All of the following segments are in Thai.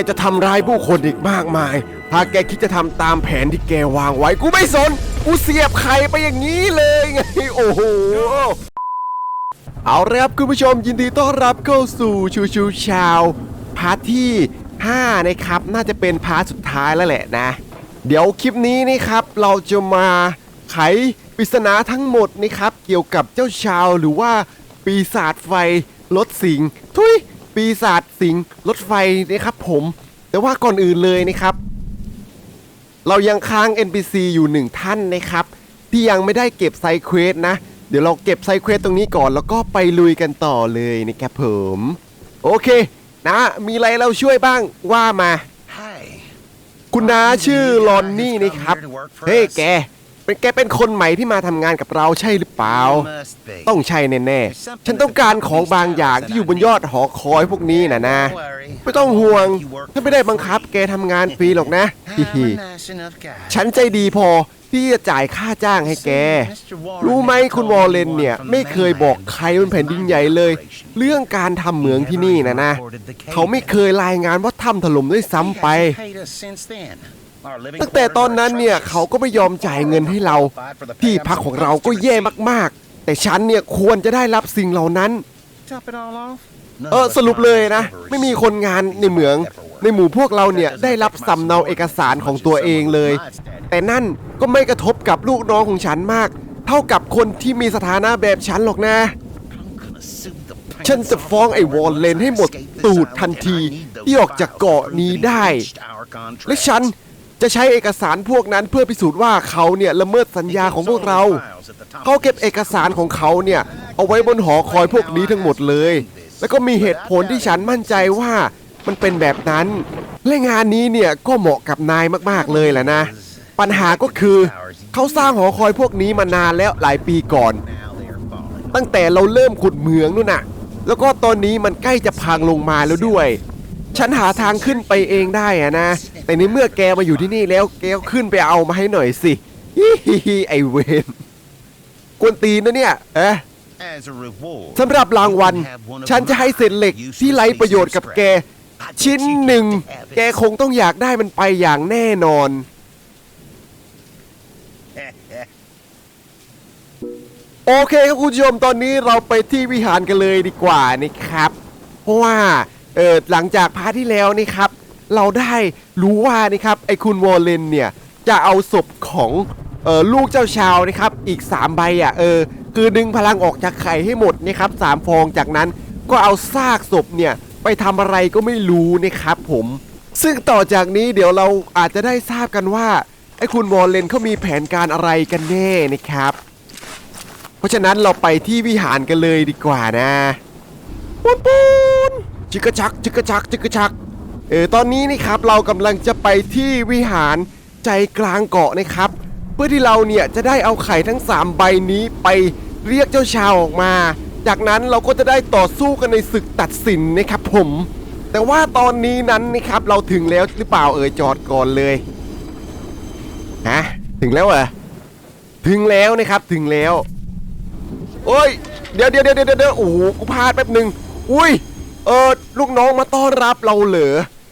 กจะทำร้ายผู้คนอีกมากมาย ถ้าแกคิดจะทำตามแผนที่แกวางไว้กูไม่สน กูเสียบไข่ไปอย่างนี้เลยไง โอ้โห เอาละครับคุณผู้ชมยินดีต้อนรับเข้าสู่ชูชูชาวพาร์ทที่ 5 นะครับ น่าจะเป็นพาร์ทสุดท้ายแล้วแหละนะ เดี๋ยวคลิปนี้นะครับ เราจะมาไขปริศนาทั้งหมดนะครับ เกี่ยวกับเจ้าชาวหรือว่าปีศาจไฟรถสิง ทุย ปีศาจสิงห์รถไฟนะครับผม แต่ว่าก่อนอื่นเลยนะครับ เรายังค้าง NPC อยู่หนึ่งท่านนะครับ ที่ยังไม่ได้เก็บไซเควสนะ เดี๋ยวเราเก็บไซเควสตรงนี้ก่อนแล้วก็ไปลุยกันต่อเลยนะครับผม โอเค นะ มีอะไรเราช่วยบ้างว่ามา Hi. คุณน้าชื่อลอนนี่นะครับ เฮ้ยแก เป็นแกเป็นคนใหม่ที่มาทำงานกับเราใช่หรือเปล่า Must be. ต้องใช่แน่ๆ ฉันต้องการของบางอย่างที่อยู่บนยอดหอคอยพวกนี้นะนะ ไม่ต้องห่วง ฉันไม่ได้บังคับแกทำงานฟรีหรอกนะฮิฮิ I'm a nice enough guy. ฉันใจดีพอที่จะจ่ายค่าจ้างให้แก รู้ไหมคุณวอลเลนเนี่ย ไม่เคยบอกใครบนแผ่นดินใหญ่เลย เรื่องการทำเหมืองที่นี่นะนะ เขาไม่เคยรายงานว่าถ้ำถล่มด้วยซ้ำไป ตั้งแต่ตอนนั้นเนี่ยเขาก็ไม่ยอมจ่ายเงินให้เรา ที่พักของเราก็แย่มากๆ แต่ฉันเนี่ยควรจะได้รับสิ่งเหล่านั้น เออสรุปเลยนะ ไม่มีคนงานในเหมือง ในหมู่พวกเราเนี่ยได้รับสำเนาเอกสารของตัวเองเลย แต่นั่นก็ไม่กระทบกับลูกน้องของฉันมาก เท่ากับคนที่มีสถานะแบบฉันหรอกนะ ฉันจะฟ้องไอ้วอลเลนให้หมดตูดทันทีที่ออกจากเกาะนี้ได้ และฉัน จะใช้เอกสารพวกนั้นเพื่อพิสูจน์ว่าเขาเนี่ยละเมิดสัญญาของพวกเรา เขาเก็บเอกสารของเขาเนี่ยเอาไว้บนหอคอยพวกนี้ทั้งหมดเลย แล้วก็มีเหตุผลที่ฉันมั่นใจว่ามันเป็นแบบนั้น และงานนี้เนี่ยก็เหมาะกับนายมากๆเลยแหละนะ ปัญหาก็คือเขาสร้างหอคอยพวกนี้มานานแล้วหลายปีก่อน ตั้งแต่เราเริ่มขุดเหมืองนู่นน่ะ แล้วก็ตอนนี้มันใกล้จะพังลงมาแล้วด้วย ฉันหาทางขึ้นไปเองได้อะนะ แต่ในเมื่อแกมาอยู่ที่นี่แล้วแกก็ขึ้นไปเอามาให้หน่อยสิฮิฮิฮิไอเวนกวนตีนนะเนี่ยเอ๊ะสำหรับรางวัล ฉันจะให้เศษเหล็กที่ไร้ประโยชน์กับแก ชิ้นหนึ่ง แกคงต้องอยากได้มันไปอย่างแน่นอน โอเคครับคุณผู้ชมตอนนี้เราไปที่วิหารกันเลยดีกว่านะครับ เพราะว่าเออหลังจากพาร์ทที่แล้วนี่ครับ เราได้รู้ว่านี่ครับไอ้คุณวอลเลนเนี่ยจะเอาศพของเออลูกเจ้าชาวนะครับอีก 3 ใบอะเออคือดึงพลังออกจากไข่ให้หมดนะครับสามฟองจากนั้นก็เอาซากศพเนี่ยไปทำอะไรก็ไม่รู้นะครับผม ซึ่งต่อจากนี้เดี๋ยวเราอาจจะได้ทราบกันว่าไอ้คุณวอลเลนเขามีแผนการอะไรกันแน่นะครับ เพราะฉะนั้นเราไปที่วิหารกันเลยดีกว่านะปูนปูนจิกกะชักจิกกะชักจิกกะชัก เออตอนนี้นี่ครับเรากำลังจะไปที่วิหารใจกลางเกาะนะครับ เพื่อที่เราเนี่ยจะได้เอาไข่ทั้ง 3 ใบนี้ไปเรียกเจ้าชาวออกมา จากนั้นเราก็จะได้ต่อสู้กันในศึกตัดสินนะครับผม แต่ว่าตอนนี้นั้นนะครับเราถึงแล้วหรือเปล่าเออจอดก่อนเลยฮะถึงแล้วเหรอถึงแล้วนะครับถึงแล้ว โอ้ยเดี๋ยวเดี๋ยวเดี๋ยวเดี๋ยวเดี๋ยวโอ้โหกูพลาดแป๊บหนึ่งอุ้ยเออลูกน้องมาต้อนรับเราเหรอ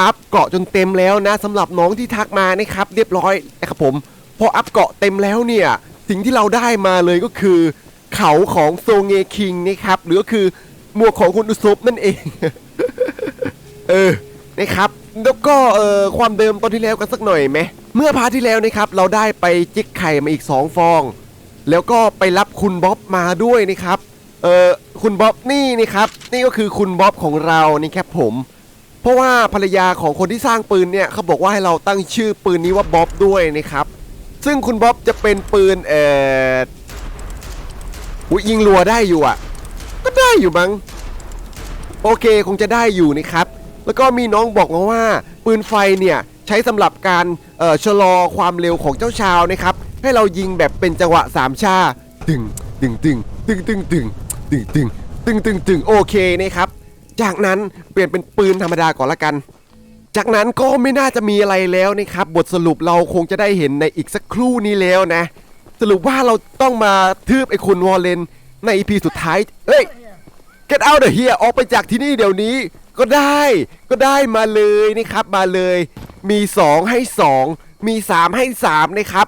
อัพเกาะจนเต็มแล้วนะสำหรับน้องที่ทักมานะครับ เรียบร้อยนะครับผมพออัพเกาะเต็มแล้วเนี่ยสิ่งที่เราได้มาเลยก็คือ เขาของโซเงคิงนะครับหรือก็คือหมวกของคุณอุซบนั่นเอง เออนะครับแล้วก็เอ่อความเดิมตอนที่แล้วกันสักหน่อยไหมเมื่อพาที่แล้วนะครับ เราได้ไปจิกไข่มาอีก 2 ฟอง แล้วก็ไปรับคุณบ๊อบมาด้วยนะครับเออคุณบ๊อบนี่นี่ครับ นี่ก็คือคุณบ๊อบของเรานี่ครับผม เพราะว่าภรรยาของคนที่สร้างปืนเนี่ยเขาบอกว่าให้เราตั้งชื่อปืนนี้ว่าบ๊อบด้วยนะครับ ซึ่งคุณบ๊อบจะเป็นปืนเอ่ออุ๊ยยิงรัวได้อยู่อะ ก็ได้อยู่มั้งโอเคคงจะได้อยู่นะครับ แล้วก็มีน้องบอกมาว่า ปืนไฟเนี่ยใช้สำหรับการเอ่อชะลอความเร็วของเจ้าชาวนะครับ ให้เรายิงแบบเป็นจังหวะสามชาตึงตึงตึงตึงตึงตึงตึงตึงตึงตึงตึงโอเคนะครับ จากนั้นเปลี่ยนเป็นปืนธรรมดาก่อนละกัน จากนั้นก็ไม่น่าจะมีอะไรแล้วนะครับ บทสรุปเราคงจะได้เห็นในอีกสักครู่นี้แล้วนะ สรุปว่าเราต้องมาทืบไอ้คุณวอลเลนในอีพีสุดท้ายเฮ้ย get out of here ออกไปจากที่นี่เดี๋ยวนี้ ก็ได้ ก็ได้มาเลยนะครับ มาเลย มี 2 ให้ 2 มี 3 ให้ 3 นะครับ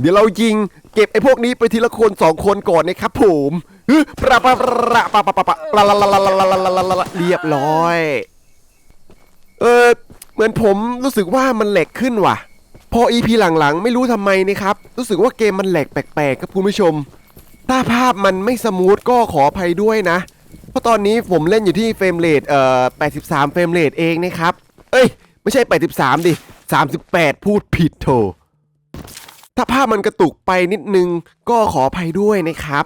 เดี๋ยวเรายิงเก็บไอ้พวกนี้ไปทีละคน 2 คนก่อนนะครับผม ฮึปะปะปะปะปะปะปะละละละละละละละละละเรียบร้อย เออเหมือนผมรู้สึกว่ามันแหลกขึ้นว่ะ พอ EP หลังๆ ไม่รู้ทำไมนะครับ รู้สึกว่าเกมมันแหลกแปลกๆครับคุณผู้ชม ถ้าภาพมันไม่สมูทก็ขออภัยด้วยนะ เพราะตอนนี้ผมเล่นอยู่ที่เฟรมเรทเอ่อ 83 เฟรมเรทเองนะครับ เอ้ย ไม่ใช่ 83 ดิ 38 พูดผิดโถถ้าภาพมันกระตุกไปนิดนึงก็ขออภัยด้วยนะครับ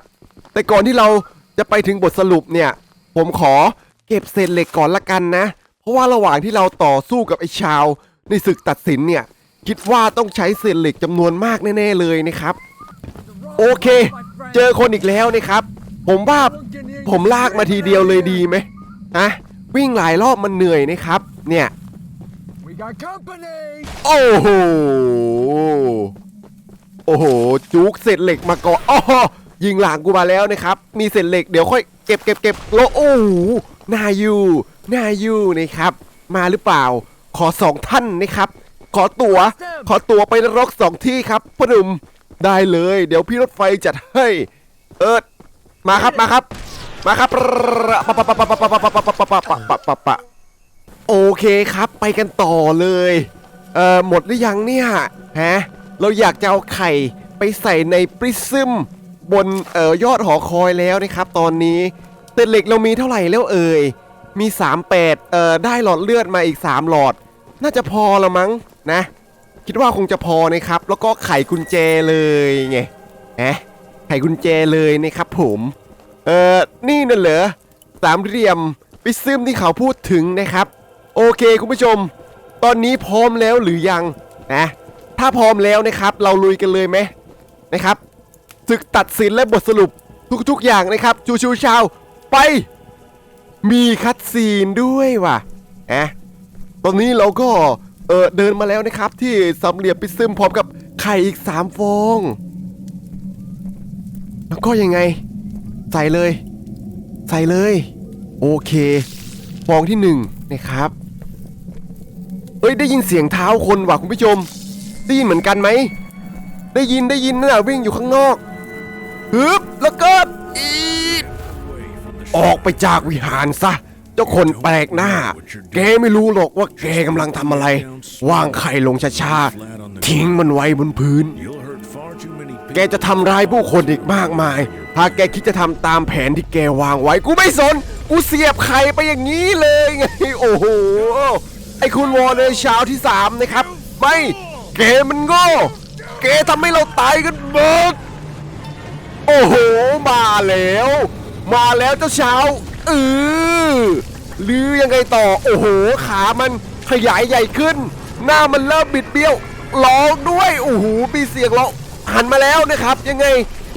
แต่ก่อนที่เราจะไปถึงบทสรุปเนี่ย ผมขอเก็บเศษเหล็กก่อนละกันนะ เพราะว่าระหว่างที่เราต่อสู้กับไอ้ชาว ในศึกตัดสินเนี่ย คิดว่าต้องใช้เศษเหล็กจำนวนมากแน่ๆเลยนะครับ โอเค เจอคนอีกแล้วนะครับ ผมว่าผมลากมาทีเดียวเลยดีไหมฮะวิ่งหลายรอบมันเหนื่อยนะครับ เนี่ย We got company! โอ้โหโอ้โหจุกเศษเหล็กมาก่อนอ้อ ยิงหลังกูมาแล้วนะครับ มีเศษเหล็กเดี๋ยวค่อยเก็บเก็บเก็บโลโอ้โหนายูนายูนะครับ มาหรือเปล่า ขอสองท่านนะครับ ขอตัว๋ว ขอตั๋วไปนรกสองที่ครับพ่อหนุ่มได้เลย เดี๋ยวพี่รถไฟจัดให้ เอิดมาครับมาครับ มาครับปะปะปะปะปะปะปะปะปะปะปะปะปะปะปะโอเคครับ ไปกันต่อเลย เอ่อหมดหรือยังเนี่ยฮะเราอยากจะเอาไข่ไปใส่ในปริซึม บนเอ่อยอดหอคอยแล้วนะครับ ตอนนี้แต่เหล็กเรามีเท่าไหร่แล้วเอ่ย มี 38เอ่อได้หลอดเลือดมาอีก 3 หลอด น่าจะพอละมั้งนะ คิดว่าคงจะพอนะครับ แล้วก็ไขกุญแจเลยไงฮะไขกุญแจเลยนะครับผมเออนี่น่ะเหรอสามเหลี่ยมปิซึมที่เขาพูดถึงนะครับ โอเคคุณผู้ชม ตอนนี้พร้อมแล้วหรือยังนะถ้าพร้อมแล้วนะครับ เราลุยกันเลยไหมนะครับ ศึกตัดสินและบทสรุปทุกๆอย่างนะครับ ชูชูชาวไป มีคัดซีนด้วยว่ะอะตอนนี้เราก็เออเดินมาแล้วนะครับ ที่สามเหลี่ยมปิซึมพร้อมกับไข่อีก3ฟอง แล้วก็ยังไง ใส่เลย ใส่เลย โอเคฟองที่หนึ่งนะครับ เอ้ยได้ยินเสียงเท้าคนว่ะคุณผู้ชม ได้ยินเหมือนกันไหม ได้ยินได้ยินน่ะวิ่งอยู่ข้างนอก ฮึบแล้วก็อีดออกไปจากวิหารซะ เจ้าคนแปลกหน้า แกไม่รู้หรอกว่าแกกำลังทำอะไร วางไข่ลงช้าๆ ทิ้งมันไว้บนพื้น แกจะทำร้ายผู้คนอีกมากมายถ้าแกคิดจะทำตามแผนที่แกวางไว้ กูไม่สน กูเสียบไข่ไปอย่างนี้เลยไง โอ้โห ไอคุณวอร์เลยเช้าที่ 3 นะครับ ไม่ แกมันโง่ แกทำให้เราตายกันหมด อ้โห มาแล้ว มาแล้วเจ้าเช้าเออหรือยังไงต่อ โอ้โห ขามันขยายใหญ่ขึ้น หน้ามันเริ่มบิดเบี้ยวร้องด้วยโอ้โหมีเสียงร้องหันมาแล้วนะครับ ยังไง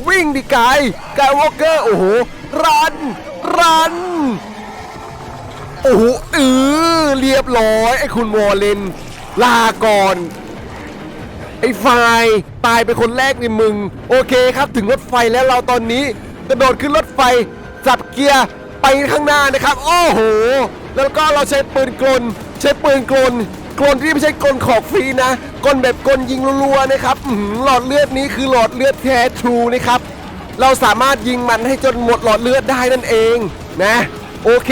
วิ่งดิกายกายวอลเกอร์โอ้โหรันรันโอ้โหเออเรียบร้อยไอ้คุณวอลเลนลาก่อน ไอ้ไฟตายเป็นคนแรกในมึง โอเคครับถึงรถไฟแล้วเราตอนนี้กระโดดขึ้นรถไฟจับเกียร์ไปข้างหน้านะครับ โอ้โห แล้วก็เราใช้ปืนกลน ใช้ปืนกลนกลนที่ไม่ใช่กลนขอบฟรีนะกลแบบกลยิงรัวๆนะครับอื้อหือหลอดเลือดนี้คือหลอดเลือดแท้ทรูนะครับ เราสามารถยิงมันให้จนหมดหลอดเลือดได้นั่นเองนะ โอเค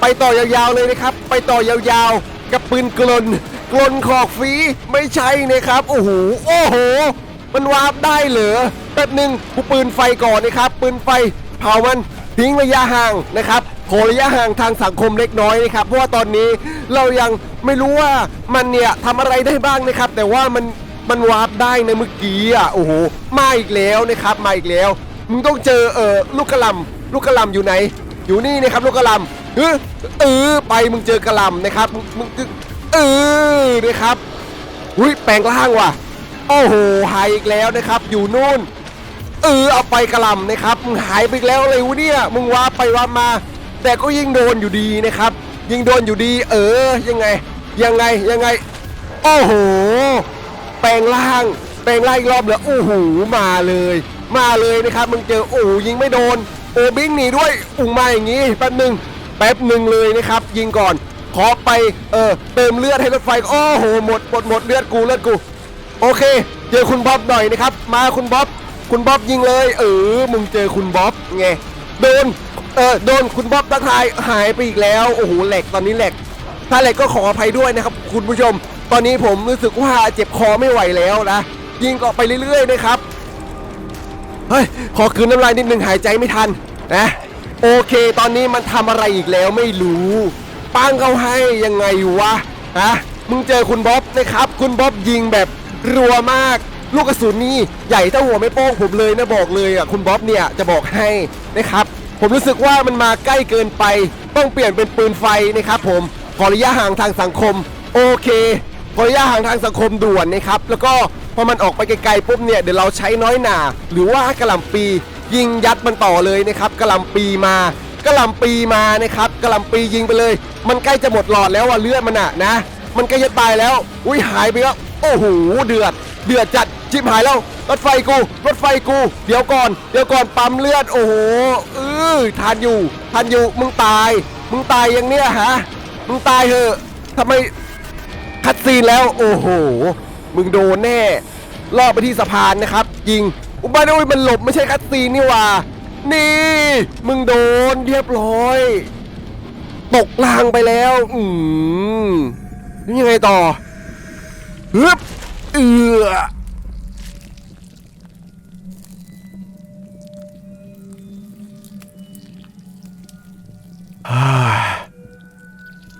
ไปต่อยาวๆเลยนะครับ ไปต่อยาวๆ กับปืนกลน กลนขอกฟรีไม่ใช่นะครับ โอ้โหโอ้โห มันวาร์ปได้เหรอแป๊บหนึ่งกูปืนไฟก่อนนะครับ ปืนไฟเผามันทิ้งระยะห่างนะครับขอระยะห่างทางสังคมเล็กน้อยนะครับ เพราะว่าตอนนี้เรายังไม่รู้ว่ามันเนี่ยทำอะไรได้บ้างนะครับ แต่ว่ามันมันวาร์ปได้ในเมื่อกี้อะโอ้โหมาอีกแล้วนะครับมาอีกแล้ว มึงต้องเจอเออลูกกระลำลูกกระลำอยู่ไหน อยู่นี่นะครับลูกกระลำเออเออไปมึงเจอกระลำนะครับมึงมึง เออนะครับอุ้ยแปลงร่างว่ะ โอ้โหหายอีกแล้วนะครับ อยู่นู่นเออเอาไปกระลำนะครับมึงหายไปอีกแล้วเลยวะเนี่ยมึงว่าไปว่ามา แต่ก็ยิงโดนอยู่ดีนะครับ ยิงโดนอยู่ดี เออยังไง ยังไงยังไง โอ้โห แปลงร่าง แปลงร่างอีกรอบเลยโอ้โหมาเลย มาเลยนะครับ มึงเจอโอ้ยิงไม่โดนโอ้บิงหนีด้วยอุ้งมาอย่างงี้แป๊บหนึ่งแป๊บหนึ่งเลยนะครับ ยิงก่อน ขอไปเออเติมเลือดให้รถไฟโอ้โหหมดหมดหมดเลือดกูเลือดกู โอเค เจอคุณบ๊อบหน่อยนะครับ มาคุณบ๊อบคุณบ๊อบยิงเลย เออมึงเจอคุณบ๊อบไงโดนเออโดนคุณบ๊อบทักทายหายไปอีกแล้วโอ้โหแหลกตอนนี้แหลกถ้าแหลกก็ขออภัยด้วยนะครับ คุณผู้ชม ตอนนี้ผมรู้สึกว่าเจ็บคอไม่ไหวแล้วนะยิงก็ไปเรื่อยๆนะครับเฮ้ยขอคืนน้ำลายนิดนึงหายใจไม่ทันนะโอเค ตอนนี้มันทำอะไรอีกแล้วไม่รู้ ปังเขาให้ยังไงวะฮะมึงเจอคุณบ๊อบนะครับ คุณบ๊อบยิงแบบรัวมาก ลูกกระสุนนี่ใหญ่เท่าหัวไม่โป้งผมเลยนะบอกเลยอะคุณบ๊อบเนี่ยจะบอกให้นะครับ ผมรู้สึกว่ามันมาใกล้เกินไป ต้องเปลี่ยนเป็นปืนไฟนะครับ ผมขอระยะห่างทางสังคม โอเคขอระยะห่างทางสังคมด่วนนะครับ แล้วก็พอมันออกไปไกลๆปุ๊บเนี่ยเดี๋ยวเราใช้น้อยหนา หรือว่ากระลำปียิงยัดมันต่อเลยนะครับกระลำปีมา กระลำปีมานะครับกระลำปียิงไปเลย มันใกล้จะหมดหลอดแล้วอะเลือดมันอะนะ มันใกล้จะตายแล้ว อุ้ยหายไปแล้วโอ้โหเดือด เดือดจัดจิบหายแล้วรถไฟกู รถไฟกู เดี๋ยวก่อน เดี๋ยวก่อนปั๊มเลือด โอ้โหเออทานอยู่ทานอยู่มึงตาย มึงตายยังเนี่ยฮะมึงตายเถอะทำไมคัดซีนแล้วโอ้โห มึงโดนแน่ล่อไปที่สะพานนะครับ ยิงอุบาโดยมันหลบไม่ใช่คัดซีนนี่ว่า นี่ มึงโดนเรียบร้อย ตกลางไปแล้ว อืมนี่ยังไงต่อฮึบเอือฮ่า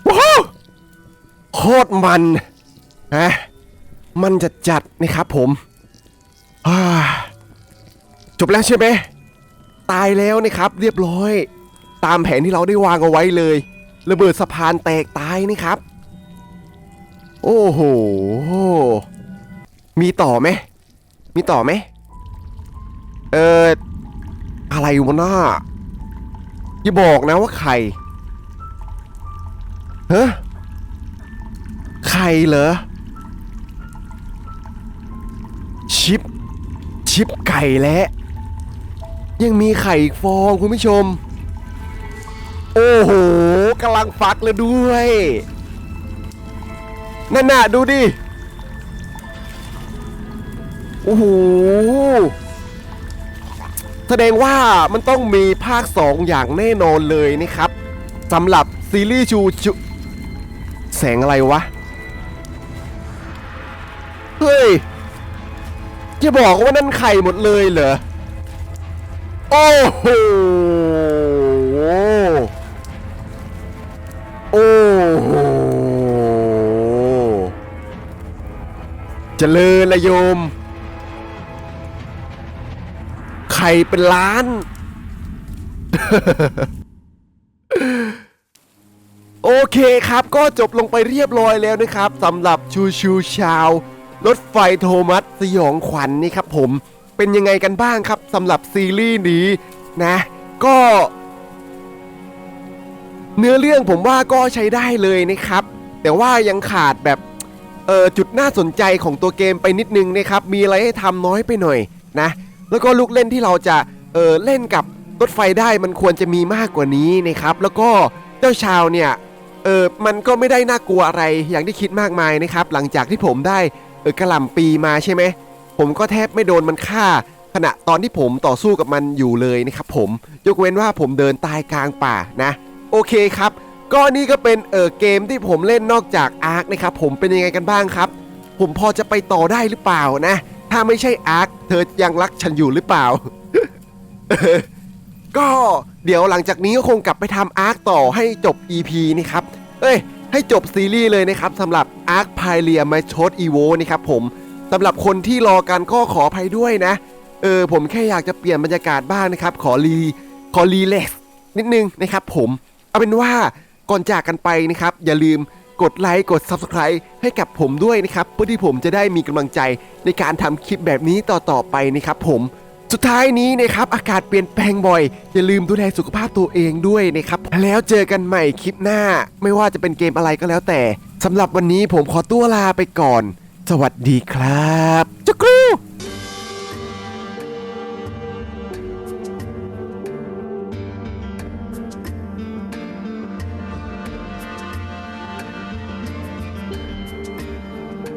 ว้าวโคตรมันฮะมันจะจัดนะครับผมอ่าจบแล้วใช่ไหม ตายแล้วนะครับ เรียบร้อย ตามแผนที่เราได้วางเอาไว้เลย ระเบิดสะพานแตกตายนะครับ โอ้โห มีต่อไหม มีต่อไหม เอออะไรวะหน้าอย่าบอกนะว่าใครเฮ้ใครเหรอ ชิป ชิปไก่และ ยังมีไข่อีกฟองคุณผู้ชม โอ้โหกำลังฟักเลยด้วยนั่นน่ะดูดิ โอ้โห แสดงว่ามันต้องมีภาค 2 อย่างแน่นอนเลยนะครับสำหรับซีรีส์ชูชูแสงอะไรวะ เฮ้ยจะบอกว่านั่นไข่หมดเลยเหรอ โอ้โห โอ้โห เจริญละโยม ไข่เป็นล้าน โอเคครับก็จบลงไปเรียบร้อยแล้วนะครับสำหรับชูชูชาว รถไฟโทมัสสยองขวัญนนี่ครับผม เป็นยังไงกันบ้างครับสำหรับซีรีส์นี้นะก็ เนื้อเรื่องผมว่าก็ใช้ได้เลยนะครับ แต่ว่ายังขาดแบบเออจุดน่าสนใจของตัวเกมไปนิดนึงนะครับ มีอะไรให้ทำน้อยไปหน่อยนะ แล้วก็ลูกเล่นที่เราจะเออเล่นกับรถไฟได้มันควรจะมีมากกว่านี้นะครับ แล้วก็เจ้าชาวเนี่ยเออมันก็ไม่ได้น่ากลัวอะไรอย่างที่คิดมากมายนะครับ หลังจากที่ผมได้เออกระหล่ำปีมาใช่ไหม ผมก็แทบไม่โดนมันฆ่า ขณะตอนที่ผมต่อสู้กับมันอยู่เลยนะครับผมยกเว้นว่าผมเดินตายกลางป่านะ โอเคครับ ก็นี่ก็เป็นเออเกมที่ผมเล่นนอกจากอาร์คนะครับผมเป็นยังไงกันบ้างครับ ผมพอจะไปต่อได้หรือเปล่านะ ถ้าไม่ใช่อาร์คเธอยังรักฉันอยู่หรือเปล่าก็เดี๋ยวหลังจากนี้ก็คงกลับไปทำอาร์คต่อให้จบ EP นี่ครับ เอ้ย ให้จบซีรีส์เลยนะครับสำหรับอาร์คพายเลียมาชดอีโวนี่ครับผม สำหรับคนที่รอกันก็ขออภัยด้วยนะ เออผมแค่อยากจะเปลี่ยนบรรยากาศบ้างนะครับ ขอรีขอรีเล็กซ์นิดนึงนะครับผม เอาเป็นว่าก่อนจากกันไปนะครับ อย่าลืมกดไลค์กด Subscribe ให้กับผมด้วยนะครับ เพื่อที่ผมจะได้มีกำลังใจในการทำคลิปแบบนี้ต่อๆไปนะครับผมสุดท้ายนี้นะครับอากาศเปลี่ยนแปลงบ่อย อย่าลืมดูแลสุขภาพตัวเองด้วยนะครับ แล้วเจอกันใหม่คลิปหน้า ไม่ว่าจะเป็นเกมอะไรก็แล้วแต่สำหรับวันนี้ผมขอตัวลาไปก่อน สวัสดีครับจุกรู